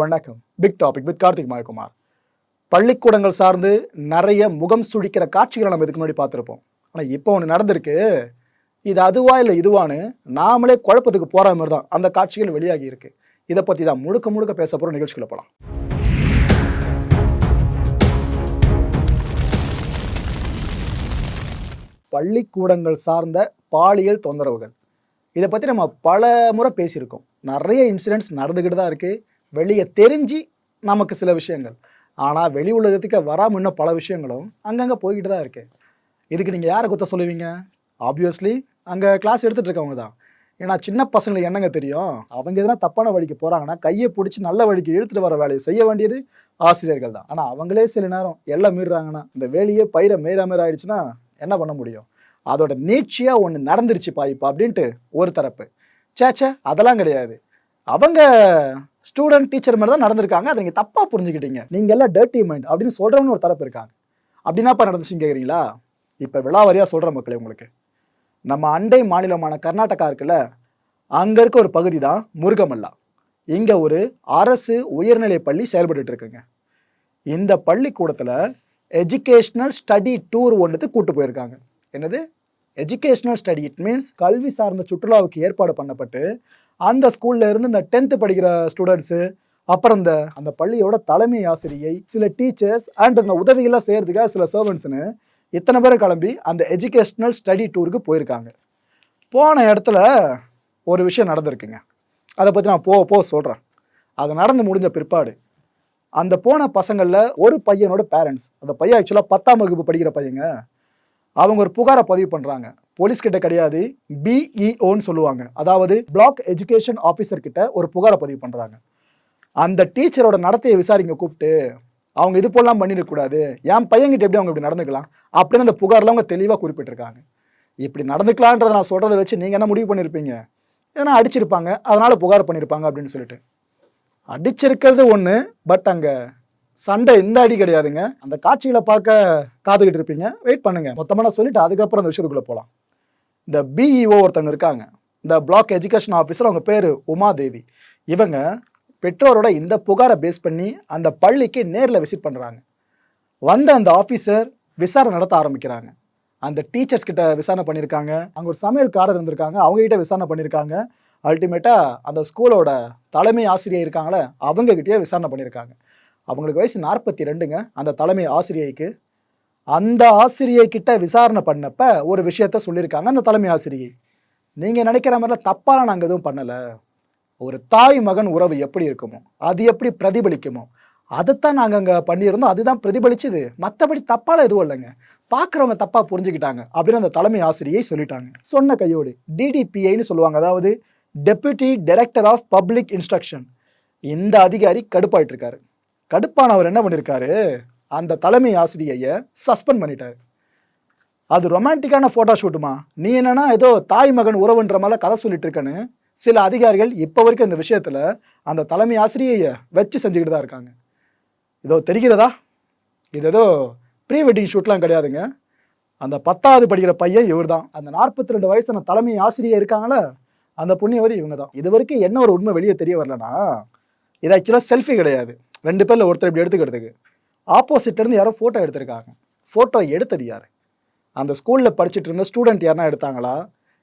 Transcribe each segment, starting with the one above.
வணக்கம். Big topic with Karthik Mayakumar. பள்ளிக்கூடங்கள் சார்ந்து நிறைய முகம் சுழிக்கிற காட்சிகளை நம்ம இதுக்கு முன்னாடி பார்த்துருப்போம். ஆனால் இப்போ ஒன்று நடந்திருக்கு. இது அதுவா இல்லை இதுவான்னு நாமளே குழப்பத்துக்கு போகிற மாதிரி தான் அந்த காட்சிகள் வெளியாகி இருக்கு. இதை பற்றி தான் முழுக்க முழுக்க பேச போகிற நிகழ்ச்சிக்குள்ள போகலாம் பள்ளிக்கூடங்கள் சார்ந்த பாலியல் தொந்தரவுகள். இதை பற்றி நம்ம பல முறை பேசியிருக்கோம். நிறைய இன்சிடென்ட்ஸ் நடந்துக்கிட்டு தான் இருக்குது வெளியே தெரிஞ்சு நமக்கு சில விஷயங்கள். ஆனால் வெளி உலகத்துக்கு வராமல் இன்னும் பல விஷயங்களும் அங்கங்கே போய்கிட்டு தான் இருக்குது இதுக்கு நீங்கள் யாரை குத்த சொல்லுவீங்க? ஆப்வியஸ்லி அங்கே கிளாஸ் எடுத்துகிட்டு இருக்கவங்க தான். ஏன்னா சின்ன பசங்களுக்கு என்னங்க தெரியும்? அவங்க எதனா தப்பான வழிக்கு போகிறாங்கன்னா கையை பிடிச்சி நல்ல வழிக்கு இழுத்துட்டு வர வேலையை செய்ய வேண்டியது ஆசிரியர்கள் தான். ஆனால் அவங்களே சில நேரம் எல்லாம் மீறுறாங்கன்னா இந்த வேலையே பயிரை மீற ஆயிடுச்சுன்னா என்ன பண்ண முடியும்? அதோட நீட்சியாக ஒன்று நடந்துருச்சுப்பா இப்போ அப்படின்ட்டு ஒரு தரப்பு. சேச்சே அதெல்லாம் கிடையாது. அவங்க ஸ்டூடெண்ட் டீச்சர் மாதிரி தான் நடந்திருக்காங்க. அதை நீங்கள் தப்பாக புரிஞ்சுக்கிட்டீங்க. நீங்கள் எல்லாம் டர்ட்டி மைண்ட் அப்படின்னு சொல்கிறவங்க ஒரு தரப்பு இருக்காங்க. அப்படின்னாப்பா நடந்துச்சுன்னு கேட்குறீங்களா இப்போ விழாவாரியாக சொல்கிற மக்களே உங்களுக்கு. நம்ம அண்டை மாநிலமான கர்நாடகா இருக்குல்ல அங்கே இருக்க ஒரு பகுதி தான் முருகமல்லா. இங்கே ஒரு அரசு உயர்நிலை பள்ளி செயல்பட்டு இருக்குங்க. இந்த பள்ளிக்கூடத்தில் எஜுகேஷ்னல் ஸ்டடி டூர் ஒன்றுக்கு கூட்டு போயிருக்காங்க. என்னது? எஜுகேஷ்னல் ஸ்டடி இட் மீன்ஸ் கல்வி சார்ந்த சுற்றுலாவுக்கு ஏற்பாடு பண்ணப்பட்டு அந்த ஸ்கூல்ல இருந்து இந்த டென்த்து படிக்கிற ஸ்டூடெண்ட்ஸு அப்புறம் இந்த அந்த பள்ளியோட தலைமை ஆசிரியை சில டீச்சர்ஸ் அண்ட் அந்த உதவிகளாக செய்கிறதுக்காக சில சர்வன்ட்ஸ்னு இத்தனை பேர் கிளம்பி அந்த எஜுகேஷ்னல் ஸ்டடி டூருக்கு போயிருக்காங்க. போன இடத்துல ஒரு விஷயம் நடந்திருக்குங்க. அதை பற்றி நான் போக போக சொல்கிறேன் அது நடந்து முடிஞ்ச பிற்பாடு. அந்த போன பசங்களில் ஒரு பையனோட பேரண்ட்ஸ் அந்த பையன் ஆக்சுவலாக பத்தாம் வகுப்பு படிக்கிற பையங்க. அவங்க ஒரு புகாரை பதிவு பண்ணுறாங்க போலீஸ் கிட்ட கிடையாது பிஇஓன்னு சொல்லுவாங்க. அதாவது பிளாக் எஜுகேஷன் ஆஃபீஸர் கிட்ட ஒரு புகாரை பதிவு பண்ணுறாங்க அந்த டீச்சரோட நடத்தையை விசாரிங்க கூப்பிட்டு அவங்க இது போலாம் பண்ணிடக்கூடாது என் பையன்கிட்ட எப்படி அவங்க இப்படி நடந்துக்கலாம்? அப்படின்னு அந்த புகாரில் அவங்க தெளிவாக குறிப்பிட்டிருக்காங்க. இப்படி நடந்துக்கலான்றதை நான் சொல்கிறத வச்சு நீங்கள் என்ன முடிவு பண்ணியிருப்பீங்க ஏன்னா அடிச்சிருப்பாங்க. அதனால் புகார் பண்ணியிருப்பாங்க அப்படின்னு சொல்லிட்டு. அடிச்சிருக்கிறது ஒன்று பட் அங்கே சண்டை இந்த அடி கிடையாதுங்க. அந்த காட்சிகளை பார்க்க காத்துக்கிட்டு இருப்பீங்க வெயிட் பண்ணுங்க. மொத்தமாக நான் சொல்லிட்டு அதுக்கப்புறம் அந்த விஷயத்துக்குள்ளே போகலாம் இந்த பிஇஓ ஒருத்தவங்க இருக்காங்க. இந்த பிளாக் எஜுகேஷன் ஆஃபீஸர் அவங்க பேர் உமாதேவி. இவங்க பெற்றோரோட இந்த புகாரை பேஸ் பண்ணி அந்த பள்ளிக்கு நேரில் விசிட் பண்ணுறாங்க வந்த அந்த ஆஃபீஸர் விசாரணை நடத்த ஆரம்பிக்கிறாங்க. அந்த டீச்சர்ஸ் கிட்ட விசாரணை பண்ணியிருக்காங்க அங்கே ஒரு சமையல்காரர் இருந்திருக்காங்க. அவங்ககிட்ட விசாரணை பண்ணியிருக்காங்க அல்டிமேட்டாக அந்த ஸ்கூலோட தலைமை ஆசிரியர் இருக்காங்களே அவங்ககிட்டயே விசாரணை பண்ணியிருக்காங்க அவங்களுக்கு வயசு நாற்பத்தி ரெண்டுங்க. அந்த தலைமை ஆசிரியைக்கு அந்த ஆசிரியை கிட்ட விசாரணை பண்ணப்ப ஒரு விஷயத்த சொல்லியிருக்காங்க அந்த தலைமை ஆசிரியை. நீங்கள் நினைக்கிற மாதிரிலாம் தப்பாலாம் நாங்கள் எதுவும் பண்ணலை. ஒரு தாய் மகன் உறவு எப்படி இருக்குமோ அது எப்படி பிரதிபலிக்குமோ அதைத்தான் நாங்கள் அங்கே பண்ணியிருந்தோம். அதுதான் பிரதிபலிச்சுது. மற்றபடி தப்பால எதுவும் இல்லைங்க. பார்க்குறவங்க தப்பாக புரிஞ்சுக்கிட்டாங்க அப்படின்னு அந்த தலைமை ஆசிரியை சொல்லிட்டாங்க. சொன்ன கையோடு டிடிபிஐன்னு சொல்லுவாங்க. அதாவது deputy director of public instruction இந்த அதிகாரி கடுப்பாயிட்டிருக்காரு. கடுப்பானவர் என்ன பண்ணியிருக்காரு அந்த தலைமை ஆசிரியையை சஸ்பெண்ட் பண்ணிட்டாரு. அது ரொமான்டிக்கான ஃபோட்டோ ஷூட்டுமா நீ என்னன்னா ஏதோ தாய் மகன் உறவுன்ற மாதிரி கதை சொல்லிட்டு இருக்கேன்னு சில அதிகாரிகள் இப்போ வரைக்கும் இந்த விஷயத்தில் அந்த தலைமை ஆசிரியையை வச்சு செஞ்சுக்கிட்டு தான் இருக்காங்க. இதோ தெரிகிறதா? இது ஏதோ ப்ரீ வெட்டிங் ஷூட்லாம் கிடையாதுங்க. அந்த பத்தாவது படிக்கிற பையன் இவர் தான் அந்த நாற்பத்தி ரெண்டு வயசான தலைமை ஆசிரியர் இருக்காங்களே அந்த புண்ணியவதி இவங்க தான் இது வரைக்கும் என்ன ஒரு உண்மை வெளியே தெரிய வரலன்னா இது ஆக்சுவலாக செல்ஃபி கிடையாது. ரெண்டு பேரில் ஒருத்தர் இப்படி எடுத்துக்கிறதுக்கு. ஆப்போசிட்ல இருந்து யாரோ ஃபோட்டோ எடுத்திருக்காங்க. ஃபோட்டோ எடுத்தது யார்? அந்த ஸ்கூலில் படிச்சுட்டு இருந்த ஸ்டூடெண்ட் யாருனா எடுத்தாங்களா?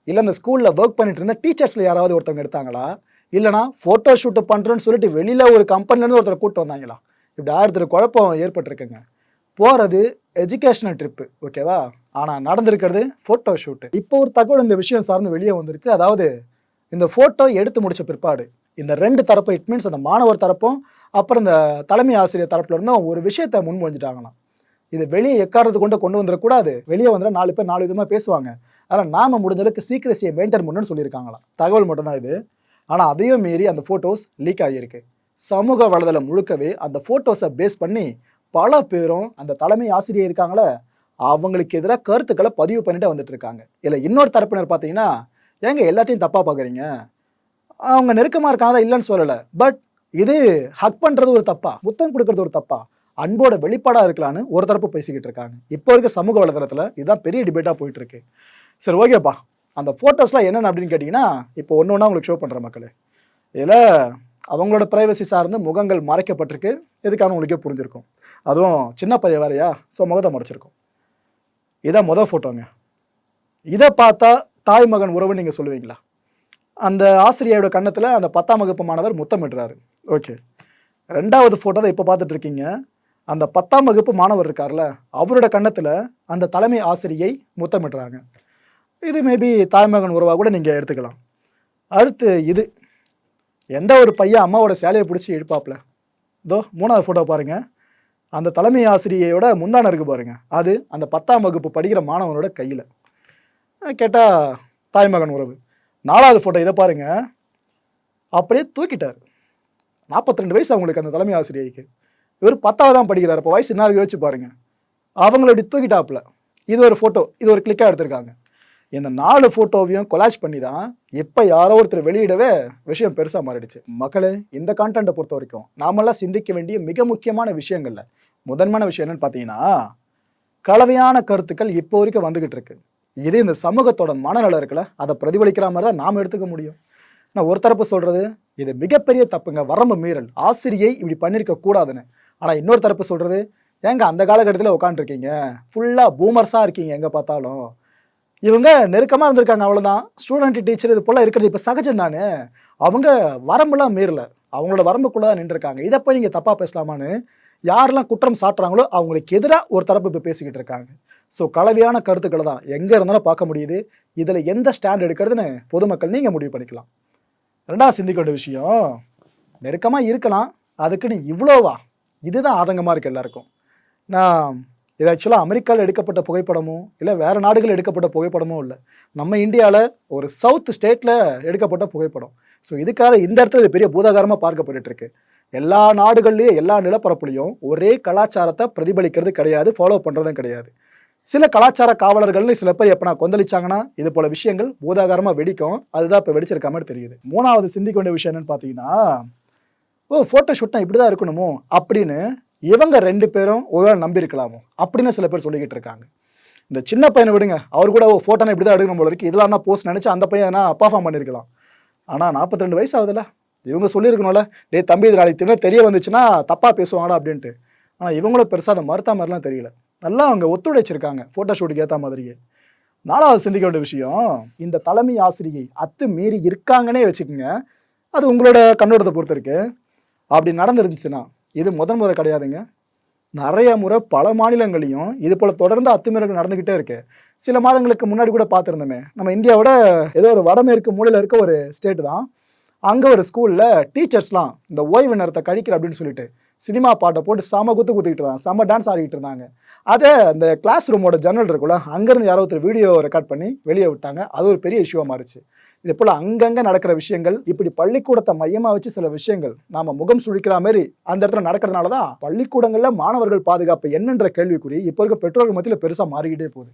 இல்லை அந்த ஸ்கூலில் ஒர்க் பண்ணிட்டு இருந்த டீச்சர்ஸில் யாராவது ஒருத்தவங்க எடுத்தாங்களா? இல்லைனா ஃபோட்டோ ஷூட்டு பண்ணுறேன்னு சொல்லிட்டு வெளியில் ஒரு கம்பெனிலேருந்து ஒருத்தர் கூப்பிட்டு வந்தாங்களா? இப்படி ஆயிரத்தர் குழப்பம் ஏற்பட்டிருக்குங்க. போகிறது எஜுகேஷனல் ட்ரிப்பு ஓகேவா ஆனால் நடந்திருக்கிறது ஃபோட்டோ ஷூட்டு இப்போ ஒரு தகவல் இந்த விஷயம் சார்ந்து வெளியே வந்திருக்கு. அதாவது இந்த ஃபோட்டோ எடுத்து முடித்த பிற்பாடு இந்த ரெண்டு தரப்பு இட் மீன்ஸ் அந்த மாணவர் தரப்பும் அப்புறம் இந்த தலைமை ஆசிரியர் தரப்புல இருந்தால் ஒரு விஷயத்தை முன்மொழிஞ்சிட்டாங்களாம். இது வெளியே எக்காரத்து கொண்டு கொண்டு வந்துடக்கூடாது வெளியே வந்து நாலு பேர் நாலு விதமாக பேசுவாங்க. ஆனால் நாம முடிஞ்ச அளவுக்கு சீக்கிரசியை மெயின்டைன் பண்ணணும்னு சொல்லியிருக்காங்களாம். தகவல் மட்டும்தான் இது. ஆனால் அதையும் மீறி அந்த ஃபோட்டோஸ் லீக் ஆகியிருக்கு. சமூக வலைதளம் முழுக்கவே அந்த ஃபோட்டோஸை பேஸ் பண்ணி பல பேரும் அந்த தலைமை ஆசிரியர் இருக்காங்களே அவங்களுக்கு எதிராக கருத்துக்களை பதிவு பண்ணிட்டு வந்துட்டு இருக்காங்க இல்லை இன்னொரு தரப்பினர் பார்த்தீங்கன்னா ஏங்க எல்லாத்தையும் தப்பாக பார்க்குறீங்க அவங்க நெருக்கமாக இருக்காங்க இல்லைன்னு சொல்லலை. பட் இது ஹக் பண்ணுறது ஒரு தப்பா? முத்தம் கொடுக்கறது ஒரு தப்பா? அன்போட வெளிப்பாடாக இருக்கலான்னு ஒரு தரப்பு பேசிக்கிட்டு இருக்காங்க. இப்போ இருக்க சமூக வலைதளத்தில் இதுதான் பெரிய டிபேட்டாக போயிட்டு இருக்கு சரி ஓகேப்பா அந்த ஃபோட்டோஸ்லாம் என்னென்ன அப்படின்னு கேட்டிங்கன்னா இப்போ ஒன்று ஒன்றா உங்களுக்கு ஷோ பண்ணுற மக்களே. இதில் அவங்களோட ப்ரைவசி சார்ந்து முகங்கள் மறைக்கப்பட்டிருக்கு. இதுக்கான உங்களுக்கே புரிஞ்சிருக்கும். அதுவும் சின்ன பையன் வேறையா? ஸோ முகத்தை மறைச்சிருக்கும். இதான் மொதல் ஃபோட்டோங்க இதை பார்த்தா தாய் மகன் உறவு நீங்கள் சொல்லுவீங்களா? அந்த ஆசிரியரோட கன்னத்தில் அந்த பத்தாம் வகுப்பு மாணவர் முத்தமிடுறாரு. ஓகே ரெண்டாவது ஃபோட்டோ தான் இப்போ பார்த்துட்டு இருக்கீங்க அந்த பத்தாம் வகுப்பு மாணவர் இருக்கார்ல அவரோட கன்னத்தில் அந்த தலைமை ஆசிரியை முத்தமிடுறாங்க. இது மேபி தாய்மகன் உறவாக கூட நீங்கள் எடுத்துக்கலாம். அடுத்து இது. எந்த ஒரு பையன் அம்மாவோட சேலையை பிடிச்சி இழுப்பாப்ல? இதோ மூணாவது ஃபோட்டோ பாருங்கள் அந்த தலைமை ஆசிரியையோட முந்தானம் இருக்குது பாருங்கள் அது அந்த பத்தாம் வகுப்பு படிக்கிற மாணவனோட கையில். கேட்டால் தாய்மகன் உறவு. நாலாவது ஃபோட்டோ இதை பாருங்கள் அப்படியே தூக்கிட்டார். 42 வயசு அவங்களுக்கு அந்த தலைமை ஆசிரியைக்கு. இவர் பத்தாவது தான் படிக்கிறார். இப்போ வயசு என்ன யோசிச்சு பாருங்க. அவங்கள இப்படி தூக்கிட்டாப்புல. இது ஒரு ஃபோட்டோ இது ஒரு கிளிக்காக எடுத்திருக்காங்க. இந்த நாலு ஃபோட்டோவையும் கொலாஜ் பண்ணி தான் இப்போ யாரோ ஒருத்தர் வெளியிடவே விஷயம் பெருசாக மாறிடுச்சு. மக்களே இந்த கான்டென்ட்டை பொறுத்த வரைக்கும் நாமெல்லாம் சிந்திக்க வேண்டிய மிக முக்கியமான விஷயங்கள்ல முதன்மையான விஷயம் என்னன்னு பார்த்தீங்கன்னா கலவையான கருத்துக்கள் இப்போ வரைக்கும் வந்துகிட்டு இருக்கு. இது இந்த சமூகத்தோட மனநல இருக்குல்ல அதை பிரதிபலிக்கிற மாதிரி தான் நாம் எடுத்துக்க முடியும். நான் ஒரு தரப்பு சொல்கிறது இது மிகப்பெரிய தப்புங்க. வரம்பு மீறல். ஆசிரியை இப்படி பண்ணியிருக்க கூடாதுன்னு. ஆனால் இன்னொரு தரப்பு சொல்கிறது ஏங்க அந்த காலகட்டத்தில் உட்காந்துருக்கீங்க ஃபுல்லாக பூமர்ஸாக இருக்கீங்க எங்கே பார்த்தாலும். இவங்க நெருக்கமாக இருந்திருக்காங்க அவ்வளோதான் ஸ்டூடெண்ட் டீச்சர் இது போல் இருக்கிறது இப்போ சகஜம் தானே? அவங்க வரம்புலாம் மீறல. அவங்களோட வரம்புக்குள்ளே தான் நின்றுருக்காங்க. இதை போய் நீங்கள் தப்பாக பேசலாமான்னு யாரெல்லாம் குற்றம் சாட்டுறாங்களோ அவங்களுக்கு எதிராக ஒரு தரப்பு இப்போ பேசிக்கிட்டு இருக்காங்க. ஸோ கலவையான கருத்துக்களை தான் எங்கே இருந்தாலும் பார்க்க முடியுது. இதில் எந்த ஸ்டாண்ட் எடுக்கிறதுன்னு பொதுமக்கள் நீங்கள் முடிவு பண்ணிக்கலாம். ரெண்டாவது சிந்திக்க வேண்டிய விஷயம். நெருக்கமாக இருக்கலாம். அதுக்குன்னு இவ்வளோவா? இதுதான் ஆதங்கமாக இருக்குது எல்லாருக்கும். நான் இது ஆக்சுவலாக அமெரிக்காவில் எடுக்கப்பட்ட புகைப்படமோ இல்லை வேறு நாடுகள் எடுக்கப்பட்ட புகைப்படமோ இல்லை. நம்ம இந்தியாவில் ஒரு சவுத் ஸ்டேட்டில் எடுக்கப்பட்ட புகைப்படம். ஸோ இதுக்காக இந்த இடத்துல இது பெரிய பூதாகாரமாக பார்க்கப்பட்டுருக்கு எல்லா நாடுகள்லேயும் எல்லா நிலப்பரப்புலையும் ஒரே கலாச்சாரத்தை பிரதிபலிக்கிறது கிடையாது ஃபாலோ பண்ணுறதும் கிடையாது. சில கலாச்சார காவலர்கள்னு சில பேர் எப்போ நான் கொந்தளிச்சாங்கன்னா இது போல விஷயங்கள் பூதாகாரமாக வெடிக்கும். அதுதான் இப்போ வெடிச்சிருக்க மாதிரி தெரியுது. மூணாவது சிந்திக்க வேண்டிய விஷயம் என்னன்னு பார்த்தீங்கன்னா ஓ ஃபோட்டோ ஷூட்னா இப்படி தான் இருக்கணுமோ? அப்படின்னு இவங்க ரெண்டு பேரும் ஒருவேளை நம்பியிருக்கலாமோ? அப்படின்னு சில பேர் சொல்லிக்கிட்டு இருக்காங்க. இந்த சின்ன பையனை விடுங்க. அவர் கூட ஓ ஃபோட்டோனா இப்படி தான் எடுக்கணும் போல இருக்கு. இதெல்லாம் தான் போஸ்ட் நினச்சி அந்த பையன் என்ன அப்பாஃபார்ம் பண்ணியிருக்கலாம். ஆனால் நாற்பத்தி ரெண்டு வயசு ஆகுதுல்ல. இவங்க சொல்லியிருக்கணும்ல. டே தம்பி இது நாளைக்கு தினம் தெரிய வந்துச்சுன்னா தப்பாக பேசுவாங்கடா அப்படின்ட்டு. ஆனால் இவங்களும் பெருசாக அதை மறுத்த மாதிரிலாம் தெரியல. நல்லா அவங்க ஒத்துழைச்சிருக்காங்க ஃபோட்டோ ஷூட்டுக்கு ஏற்ற மாதிரியே. நாலாவது சிந்திக்க வேண்டிய விஷயம் இந்த தலைமை ஆசிரியை அத்து மீறி இருக்காங்கன்னே வச்சுக்கோங்க அது உங்களோட கண்ணோட்டத்தை பொறுத்து இருக்கு. அப்படி நடந்துருந்துச்சுன்னா இது முதன் முறை கிடையாதுங்க. நிறைய முறை பல மாநிலங்களையும் இது போல் தொடர்ந்து அத்துமீறல்கள் நடந்துக்கிட்டே இருக்கு. சில மாதங்களுக்கு முன்னாடி கூட பார்த்துருந்தோமே நம்ம இந்தியாவோட ஏதோ ஒரு வடமேற்கு மூலையில் இருக்க ஒரு ஸ்டேட் தான். அங்கே ஒரு ஸ்கூலில் டீச்சர்ஸ்லாம் இந்த ஓய்வு நேரத்தை கழிக்கிற அப்படின்னு சொல்லிட்டு சினிமா பாட்டை போட்டு செம குத்து குத்திக்கிட்டு இருந்தாங்க. செம டான்ஸ் ஆடிக்கிட்டு இருந்தாங்க. அதை அந்த கிளாஸ் ரூமோட ஜன்னல் இருக்குல்ல அங்கேருந்து யாரோ ஒருத்தர் வீடியோ ரெக்கார்ட் பண்ணி வெளியே விட்டாங்க. அது ஒரு பெரிய இஷ்யூவாக மாறிச்சு. இது போல் அங்கங்கே நடக்கிற விஷயங்கள் இப்படி பள்ளிக்கூடத்தை மையமாக வச்சு சில விஷயங்கள் நாம முகம் சுழிக்கிற மாதிரி அந்த இடத்துல நடக்கிறதுனால தான் பள்ளிக்கூடங்களில் மாணவர்கள் பாதுகாப்பு என்னன்ற கேள்விக்குறி இப்போ இருக்க பெற்றோர்கள் மத்தியில் பெருசாக மாறிக்கிட்டே போகுது.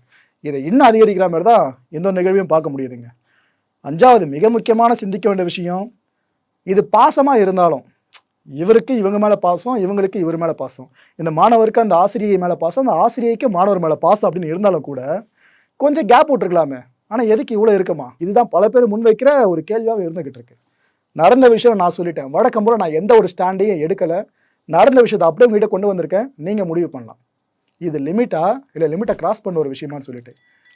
இதை இன்னும் அதிகரிக்கிற மாதிரி தான் இந்த நிகழ்வையும் பார்க்க முடியுதுங்க. அஞ்சாவது மிக முக்கியமான சிந்திக்க வேண்டிய விஷயம் இது பாசமாக இருந்தாலும் இவருக்கு இவங்க மேலே பாசம் இவங்களுக்கு இவர் மேலே பாசம். இந்த மாணவருக்கு அந்த ஆசிரியை மேலே பாசம் அந்த ஆசிரியைக்கு மாணவர் மேலே பாசம் அப்படின்னு இருந்தாலும் கூட கொஞ்சம் கேப் விட்டுருக்கலாமே. ஆனால் எதுக்கு இவ்வளோ இருக்குமா? இதுதான் பல பேர் முன்வைக்கிற ஒரு கேள்வியாக இருந்துகிட்டு இருக்கு. நடந்த விஷயம் நான் சொல்லிட்டேன். வழக்கம் போல் நான் எந்த ஒரு ஸ்டாண்டையும் எடுக்கலை. நடந்த விஷயத்தை அப்படியே உங்ககிட்ட கொண்டு வந்திருக்கேன். நீங்கள் முடிவு பண்ணலாம். இது லிமிட்டா இல்லை லிமிட்டை கிராஸ் பண்ண ஒரு விஷயமான்னு சொல்லிட்டு.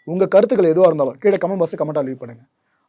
உங்கள் கருத்துக்கள் எதுவாக இருந்தாலும் கீழே கமெண்ட் பஸ்ஸு கமெண்ட்டாக லீவ் பண்ணுங்கள்